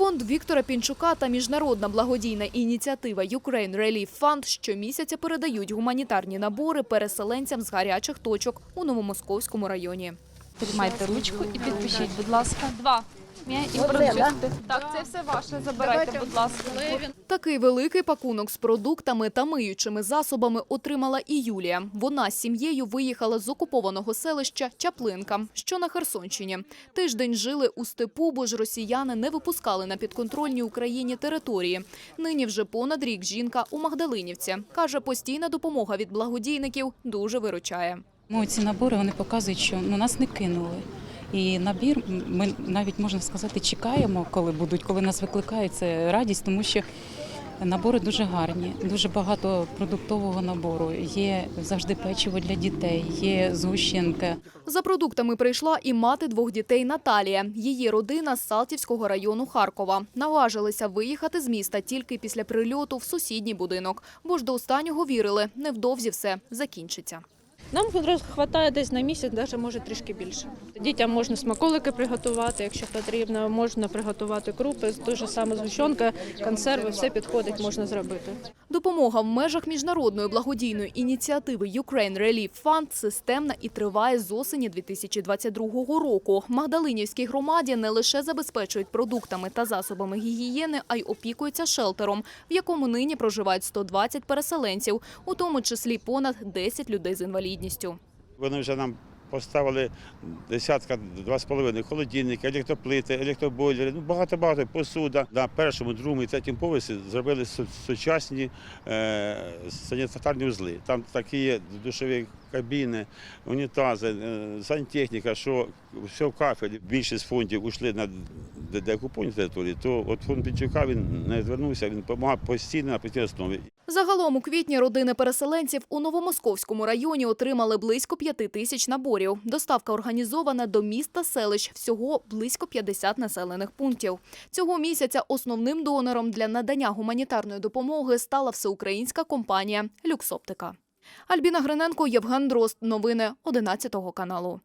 Фонд Віктора Пінчука та міжнародна благодійна ініціатива Ukraine Relief Fund щомісяця передають гуманітарні набори переселенцям з гарячих точок у Новомосковському районі. Тримайте ручку і підпишіть, будь ласка. Два. М'я і продовжуйте. Так, це все ваше. Забирайте, будь ласка. Такий великий пакунок з продуктами та миючими засобами отримала і Юлія. Вона з сім'єю виїхала з окупованого селища Чаплинка, що на Херсонщині. Тиждень жили у степу, бо ж росіяни не випускали на підконтрольній Україні території. Нині вже понад рік жінка у Магдалинівці. Каже, постійна допомога від благодійників дуже виручає. Ну, ці набори вони показують, що ну, нас не кинули. І набір ми навіть можна сказати, чекаємо, коли будуть, коли нас викликають. Це радість, тому що набори дуже гарні, дуже багато продуктового набору. Є завжди печиво для дітей, є згущенка. За продуктами прийшла і мати двох дітей Наталія. Її родина з Салтівського району Харкова. Наважилися виїхати з міста тільки після прильоту в сусідній будинок, бо ж до останнього вірили, невдовзі все закінчиться. Нам вистачає десь на місяць, навіть може трішки більше. Дітям можна смаколики приготувати, якщо потрібно, можна приготувати крупи, дуже саме згущенка, консерви, все підходить, можна зробити. Допомога в межах міжнародної благодійної ініціативи Ukraine Relief Fund системна і триває з осені 2022 року. Магдалинівській громаді не лише забезпечують продуктами та засобами гігієни, а й опікуються шелтером, в якому нині проживають 120 переселенців, у тому числі понад 10 людей з інвалідністю. Вони вже нам поставили десятка, два з половиною холодильники, електроплити, електробойлери, ну багато-багато посуда. На першому, другому і третьому поверсі зробили сучасні е, санітарні узли. Там такі душові кабіни, унітази, е, сантехніка, що все в кафелі. Більшість фондів йшли на де- деокуповані території, то от фонд Пінчука він не звернувся, він допомагає постійно на постійній основі. Загалом у квітні родини переселенців у Новомосковському районі отримали близько п'яти тисяч наборів. Доставка організована до міст та селищ, всього близько 50 населених пунктів. Цього місяця основним донором для надання гуманітарної допомоги стала всеукраїнська компанія «Люксоптика». Альбіна Гриненко, Євген Дрозд. Новини 11 каналу.